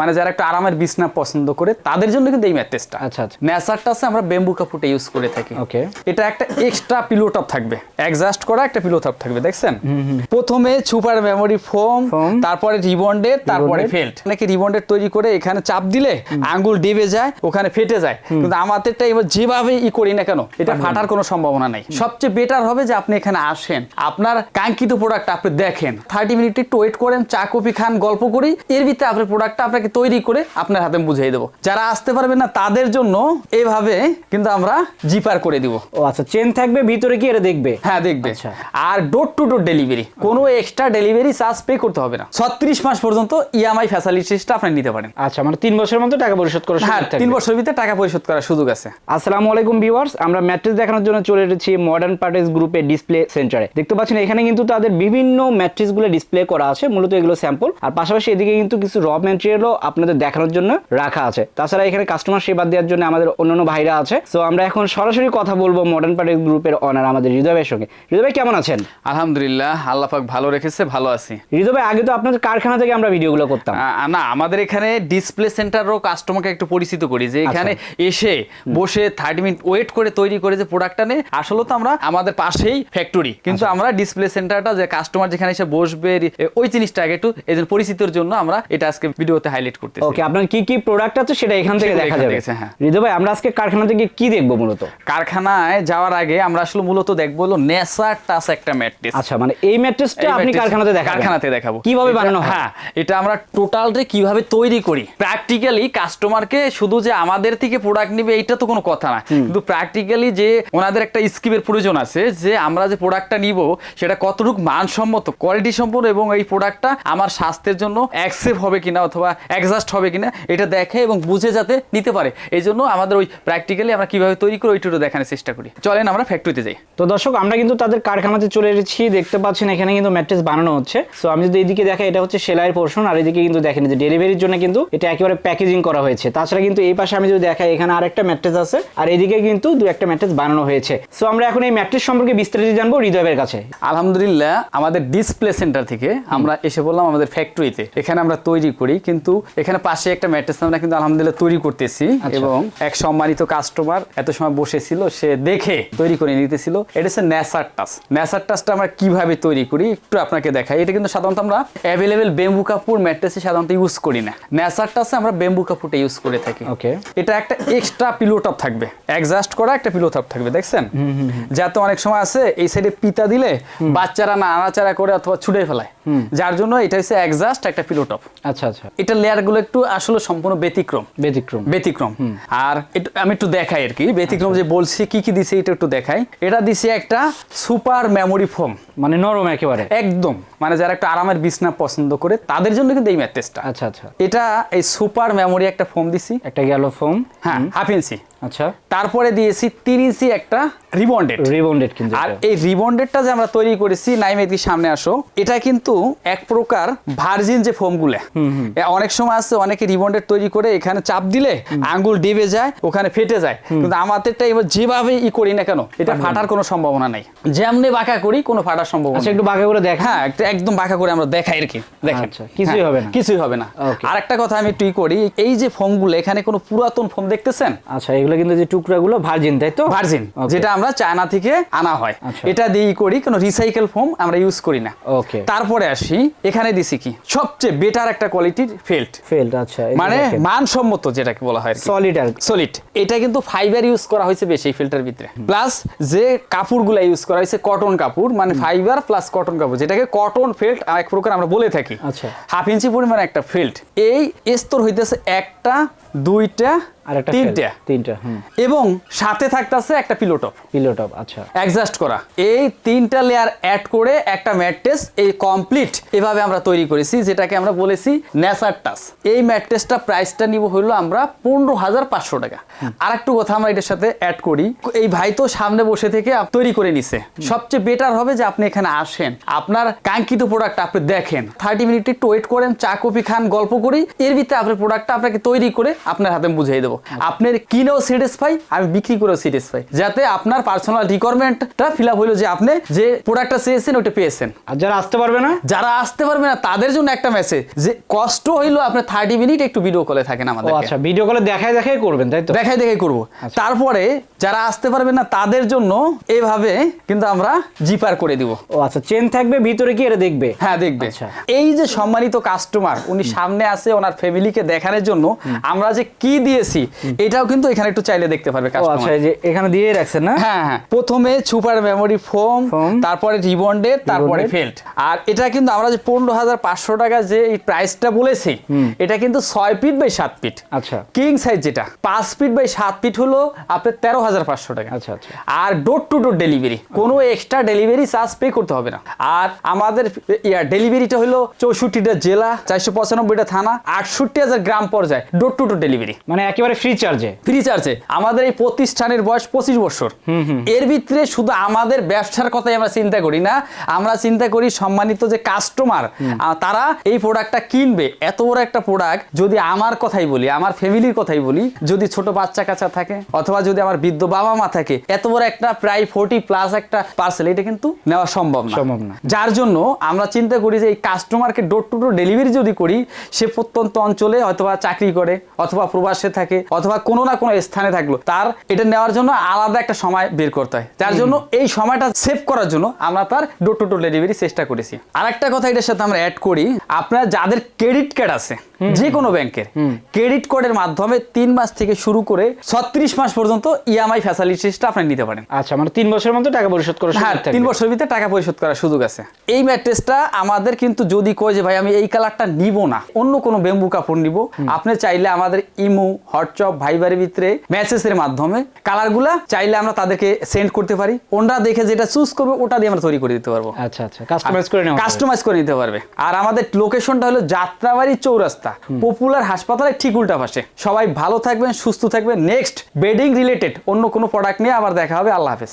মানে যারা একটা আরামের বিছনা পছন্দ করে তাদের জন্য কিন্তু এই ম্যাট্রেসটা আচ্ছা আচ্ছা। ন্যাসারটা আছে আমরা বেম্বু কাপড়টা ইউজ করে থাকি। ওকে। এটা একটা এক্সট্রা পিলো টপ থাকবে। অ্যাডজাস্ট করা একটা পিলো টপ থাকবে দেখছেন? প্রথমে সুপার মেমোরি ফোম তারপরে রিবন্ডেড তারপরে ফেল্ট নাকি রিবন্ডেড তৈরি করে এখানে চাপ দিলে আঙ্গুল ডিবে যায় ওখানে ফেটে যায়। কিন্তু আমাদেরটা এবার যেভাবে ই করি না কেন এটা ফাটার কোনো সম্ভাবনা নাই। সবচেয়ে বেটার হবে যে আপনি এখানে আসেন আপনার কাঙ্ক্ষিত প্রোডাক্ট আপনি দেখেন। থার্টি মিনিট একটু ওয়েট করেন চা কফি খান গল্প করি এর ভিতরে আপনার প্রোডাক্টটা আপনাকে তৈরি করে আপনার হাতে বুঝিয়ে দেবো। যারা আসতে পারবে না তাদের জন্য এভাবে কিন্তু আমরা জিপার করে দিব। ও আচ্ছা চেন থাকবে ভিতরে কি এটা দেখবে? হ্যাঁ দেখবে। আচ্ছা। আর ডোর টু ডোর ডেলিভারি কোনো এক্সট্রা ডেলিভারি চার্জ পে করতে হবে না। ছত্রিশ মাস পর্যন্ত ইএমআই ফ্যাসিলিটিসটা আপনি নিতে পারেন। আচ্ছা মানে তিন বছরের মধ্যে টাকা পরিশোধ করার হ্যাঁ তিন বছরের ভিতরে টাকা পরিশোধ করার সুযোগ আছে। আসসালামু আলাইকুম ভিউয়ার্স আমরা ম্যাট্রেস দেখানোর জন্য চলে এসেছি মডার্ন পার্টিস গ্রুপের ডিসপ্লে সেন্টারে দেখতে পাচ্ছেন এখানে কিন্তু তাদের বিভিন্ন ম্যাট্রেসগুলো ডিসপ্লে করা আছে মূলত এগুলো স্যাম্পল আর পাশাপাশি এদিকে কিন্তু কিছু র ম্যাটেরিয়ালও আপনাদের দেখানোর জন্য রাখা আছে। তাছাড়া এখানে কাস্টমার সেবা দেওয়ার জন্য আমাদের অন্যান্য ভাইরা আছে। তো আমরা এখন সরাসরি কথা বলব মডার্ন পার্টিস গ্রুপের অনার আমাদের হৃদয় ভাইয়ের সঙ্গে। হৃদয় ভাই কেমন আছেন? আলহামদুলিল্লাহ আল্লাহ পাক ভালো রেখেছে ভালো আছি। হৃদয় ভাই আগে তো আপনাদের কারখানা থেকে আমরা ভিডিওগুলো করতাম। না আমাদের এখানে ডিসপ্লে সেন্টারও কাস্টমারকে একটু পরিচিত করি যে এখানে এসে বসে থার্টি মিনিট ওয়েট করে তৈরি করে যে প্রোডাক্টটা নেই আসলে তো আমরা আমাদের পাশেই ফ্যাক্টরি কিন্তু আমরা ডিসপ্লে সেন্টারটা যে কাস্টমার যেখানে এসে বসবে ওই জিনিসটা আগে একটু এই জন্য পরিচিতির জন্য আমরা এটা আজকে ভিডিওতে হাইলাইট করতেছি। ওকে আপনার কি কি প্রোডাক্ট আছে সেটা এখান থেকে দেখা যাবে। থেকে হ্যাঁ। ভাই আমরা আজকে কারখানা থেকে কি দেখব মূলত? কারখানায় যাওয়ার আগে আমরা আসলে মূলত দেখব হলো নেসার টাস একটা ম্যাট্রেস আচ্ছা মানে এই ম্যাট্রেসটা আপনি কারখানাতে দেখাবেন। কারখানাতে দেখাবো। কীভাবে বানানো হ্যাঁ? এটা আমরা টোটালটা কীভাবে তৈরি করি? প্র্যাকটিক্যালি কাস্টমারকে শুধু যে আমাদের থেকে প্রোডাক্ট নিবে এটা তো কোনো কথা না। কিন্তু প্র্যাকটিক্যালি যে ওনাদের একটা স্কিমের প্রয়োজন আছে যে আমরা যে প্রোডাক্টটা নিব সেটা কতটুকু মানসম্মত কোয়ালিটি সম্পন্ন এবং এই প্রোডাক্টটা আমার স্বাস্থ্যের জন্য অ্যাকসেপ্ট হবে কিনা অথবা অ্যাডজাস্ট হবে কিনা এটা দেখে এবং বুঝে যাতে নিতে পারে। এই জন্য আমাদের ওই প্র্যাকটিক্যালি আমরা কীভাবে তৈরি করি ওইটুকু দেখানোর চেষ্টা করি। চলেন আমরা ফ্যাক্টরিতে যাই। তো দর্শক আমরা কিন্তু তাদের কারখানাতে চলে এসেছি দেখতে পাচ্ছেন এখানে কিন্তু ম্যাট্রেস বানানো হচ্ছে। সো আমি যদি এইদিকে দেখা এটা হচ্ছে সেলাইয়ের পোর্শন আর এদিকে কিন্তু দেখেন যে ডেলিভারির জন্য কিন্তু এটা একেবারে প্যাকেজিং করা হয়েছে। তাছাড়া কিন্তু এই পাশে আমি যদি দেখাই এখানে আরেকটা ম্যাট্রেস আছে আর এদিকে কিন্তু দু একটা ম্যাট্রেস বানানো হয়েছে। সো আমরা এখন এই ম্যাট্রেস সম্পর্কে বিস্তারিত জানব হৃদয়ের কাছে। আলহামদুলিল্লাহ আমাদের ডিসপ্লে সেন্টার থেকে আমরা এসে বললাম আমাদের ফ্যাক্টরিতে এখানে আমরা তৈরি করি কিন্তু এখানে পাশে একটা ম্যাট্রেস আমরা কিন্তু আলহামদুলিল্লাহ তৈরি করতেছি আচ্ছা। এবং এক সম্মানিত কাস্টমার এত সময় বসেছিল সে দেখে তৈরি করে নিতেছিল। এটা হচ্ছে ন্যাসার টাস ন্যাসার টাসটা আমরা কীভাবে তৈরি করি একটু আপনাকে দেখাই। এটা কিন্তু সাধারণত আমরা অ্যাভেলেবেল বেম্বু কাপড় ম্যাট্রেসে সাধারণত ইউজ করি না। ন্যাসার টাসে আমরা বেম্বু কাপড়টা ইউজ করে থাকি। ওকে। এটা একটা এক্সট্রা পিলো টপ থাকবে। অ্যাডজাস্ট করা একটা পিলো টপ থাকবে দেখছেন? যাতে অনেক সময় আছে এই সাইডে পিতা দিলে বাচ্চারা না আনাচারা করে অথবা ছুটে ফেলায়। যার জন্য এটা হচ্ছে অ্যাডজাস্ট একটা পিলো টপ আচ্ছা আচ্ছা। এটা লেয়ারগুলো একটু আসলে সম্পূর্ণ ব্যতিক্রম। ব্যতিক্রম। ব্যতিক্রম। আর একটু- আমি একটু দেখাই আর কি। ব্যতিক্রম যে বলছি কি কি দিছে এটা একটু দেখাই। এটা দিছে একটা সুপার মেমোরি ফোম মানে নরম একেবারে। একদম। মানে যারা একটা আরামের বিছনা পছন্দ করে তাদের জন্য কিন্তু এই ম্যাট্রেসটা আচ্ছা আচ্ছা। এটা এই সুপার মেমোরি একটা ফোম দিছি। একটা গেল ফোম হ্যাঁ হাফ ইঞ্চি আচ্ছা। তারপরে দিয়েছি তিন ইঞ্চি একটা রিবন্ডেড। রিবন্ডেড কিন্তু আর এই রিবন্ডেডটা যে আমরা তৈরি করেছি নাইমেদি সামনে আসো এটা কিন্তু এক প্রকার ভার্জিন যে ফোমগুলো। অনেক সময় আছে অনেকে রিবন্ডেড তৈরি করে এখানে চাপ দিলে আঙ্গুল ডিবে যায় ওখানে ফেটে যায়। কিন্তু আমাদেরটা এবার যেভাবে ই করি না কেন এটা ফাটার কোনো সম্ভাবনা নাই। যেমনি বাঁকা করি কোনো ফাটার সম্ভাবনা আচ্ছা একটু বাঁকা করে দেখা হ্যাঁ একটা একদম বাঁকা করে আমরা দেখাই আর কি দেখেন। আচ্ছা, কিছুই হ্যাঁ, হবে না। কিছুই হবে না. আর একটা কথা আমি একটু করি এই যে ফোমগুলো এখানে কোনো পুরাতন ফোম দেখতেছেন? আচ্ছা এগুলো কিন্তু যে টুকরাগুলো ভার্জিন তাই তো? ভার্জিন যেটা আমরা চায়না থেকে আনা হয়। আচ্ছা। এটা দিয়েই করি কোনো রিসাইকেল ফোম আমরা ইউজ করি না। ওকে তারপরে আসি এখানে দিছি কি? সবচেয়ে বেটার একটা কোয়ালিটির ফেল্ট ফেল্ড আচ্ছা মানে মানসম্মত যেটাকে বলা হয় সলিড আর সলিড এটা কিন্তু ফাইবার ইউজ করা হয়েছে বেশি এই ফিল্টার ভিতরে। প্লাস যে কাপড়গুলো ইউজ করা হয়েছে কটন কাপড় মানে ফাইবার প্লাস কটন কাপড় যেটাকে কটন ফিল্ড এক প্রকার আমরা বলে থাকি। আচ্ছা। হাফ ইঞ্চি পরিমাণ একটা ফিল্ড এই স্তর হইতেছে একটা দুইটা আর তিনটা? তিনটা এবং সাথে থাকতেছে একটা পিলোটপ পিলো টপ আচ্ছা। অ্যাডজাস্ট করা। এই তিনটা লেয়ার অ্যাড করে একটা ম্যাট্রেস এই কমপ্লিট এভাবে আমরা তৈরি করেছি যেটাকে আমরা বলেছি নেসার টাস এই ম্যাট্রেসটা প্রাইসটা নিব হইল আমরা পনেরো হাজার পাঁচশো টাকা। আর একটু কথা আমরা এটার সাথে অ্যাড করি। এই ভাই তো সামনে বসে থেকে তৈরি করে নিছে। সবচেয়ে বেটার হবে যে আপনি এখানে আসেন। আপনার কাঙ্ক্ষিত প্রোডাক্ট আপনি দেখেন। থার্টি মিনিট একটু ওয়েট করেন চা কফি খান গল্প করি। এর ভিতরে আপনার প্রোডাক্টটা আপনাকে তৈরি করে আপনার হাতে বুঝিয়ে দেবো। আপনার কিনেও স্যাটিসফাই আমি বিক্রি করেও স্যাটিসফাই যাতে আপনার পার্সোনাল রিকোয়ারমেন্টটা ফিল আপ হলো যে আপনি যে প্রোডাক্টটা চেয়েছেন ওটা পেয়েছেন। আর যারা আসতে পারবে না? যারা আসতে পারবে না তাদের জন্য একটা মেসেজ যে কষ্ট হইল আপনি থার্টি মিনিট একটু ভিডিও কলে থাকেন আমাদের আচ্ছা ভিডিও কলে দেখায় দেখায় করবেন তাই তো? দেখাই দেখাই করব। আচ্ছা। তারপরে যারা আসতে পারবে না তাদের জন্য এইভাবে কিন্তু আমরা জিপার করে দিব। ও আচ্ছা চেন থাকবে ভিতরে কি এটা দেখবে? হ্যাঁ দেখবে। আচ্ছা। এই যে সম্মানিত কাস্টমার উনি সামনে আছে ওনার ফ্যামিলিকে দেখানোর জন্য আমরা যে কি দিয়েছি এটাও কিন্তু এখানে একটু চাইলে দেখতে পারবে আচ্ছা যে এখানে দিয়ে রাখছেন না? হ্যাঁ হ্যাঁ। প্রথমে সুপার মেমোরি ফোম তারপরে রিবন্ডেড তারপরে ফেল্ট আর এটা কিন্তু আমরা যে পনেরো হাজার পাঁচশো টাকা যে প্রাইসটা বলেছি এটা কিন্তু ছয় ফিট বাই সাত ফিট আচ্ছা। কিং সাইজ যেটা পাঁচ ফিট বাই সাত ফিট হলো আপনার তেরো হাজার পাঁচশো টাকা। আচ্ছা, আচ্ছা। আর ডোর টু ডোর ডেলিভারি কোনো এক্সট্রা ডেলিভারি চার্জ পে করতে হবে না। আর আমাদের ইয়া ডেলিভারিটা হলো চৌষট্টিটা জেলা চারশো পঁচানব্বইটা থানা আটষট্টি হাজার গ্রাম পর্যায়ে ডোর টু ডোর ডেলিভারি মানে একেবারে ফ্রি চার্জে ফ্রি চার্জে আমাদের এই প্রতিষ্ঠানের বয়স পঁচিশ বছর। এর ভিতরে শুধু আমাদের ব্যবসার কথাই আমরা চিন্তা করি না আমরা চিন্তা করি সম্মানিত যে কাস্টমার তারা এই প্রোডাক্টটা কিনবে। এত বড় একটা প্রোডাক্ট যদি আমার কথাই বলি আমার ফ্যামিলির কথাই বলি যদি ছোট বাচ্চা কাচ্চা থাকে অথবা যদি আমার বৃদ্ধ বাবা মা থাকে এত বড় একটা প্রায় ফোর্টি প্লাস একটা পার্সেল এটা কিন্তু নেওয়া সম্ভব না। সম্ভব না। যার জন্য আমরা চিন্তা করি যে এই কাস্টমারকে ডোর টু ডোর ডেলিভারি যদি করি সে প্রত্যন্ত অঞ্চলে অথবা চাকরি করে অথবা প্রবাসে থাকে অথবা কোনো না কোনো স্থানে থাকল তার এটা নেওয়ার জন্য আলাদা একটা সময় বের করতে হয়। যার জন্য এই সময়টা সেভ করার জন্য আমরা তার ডোর টু ডোর ডেলিভারি চেষ্টা করেছি। আর একটা কথা এটার সাথে আমরা অ্যাড করি আপনার যাদের ক্রেডিট কার্ড আছে যে কোনো ব্যাংকের ক্রেডিট কার্ডের মাধ্যমে তিন মাস থেকে শুরু করে ছত্রিশ মাস পর্যন্ত E ইএমআই ফ্যাসিলিটিসটা আপনি নিতে পারেন। আচ্ছা মানে তিন বছরের মধ্যে টাকা পরিশোধ করার হ্যাঁ। তিন বছরের ভিতরে টাকা পরিশোধ করার সুযোগ আছে। এই ম্যাট্রেসটা আমাদের কিন্তু যদি কয় যে ভাই আমি এই কালারটা নিব না অন্য কোনো বেম্বু কাপড় নিব আপনি চাইলে আমাদের ইমু হোয়াটসঅ্যাপ ভাইবারের ভিতরে মেসেজের মাধ্যমে কালারগুলা চাইলে আমরা তাদেরকে সেন্ড করতে পারি। ওনরা দেখে যেটা চুজ করবে ওটা দিয়ে আমরা তৈরি করে দিতে পারব। আচ্ছা আচ্ছা কাস্টমাইজ করে নেওয়া কাস্টমাইজ করে নিতে পারবে। আর আমাদের লোকেশনটা হলো যাত্রাবাড়ি চৌরাস্তা। পপুলার হাসপাতালের ঠিক উল্টা পাশে। সবাই ভালো থাকবেন সুস্থ থাকবেন। নেক্সট বেডিং রিলেটেড অন্য কোনো প্রোডাক্ট নিয়ে আবার দেখা হবে। আল্লাহ হাফেজ।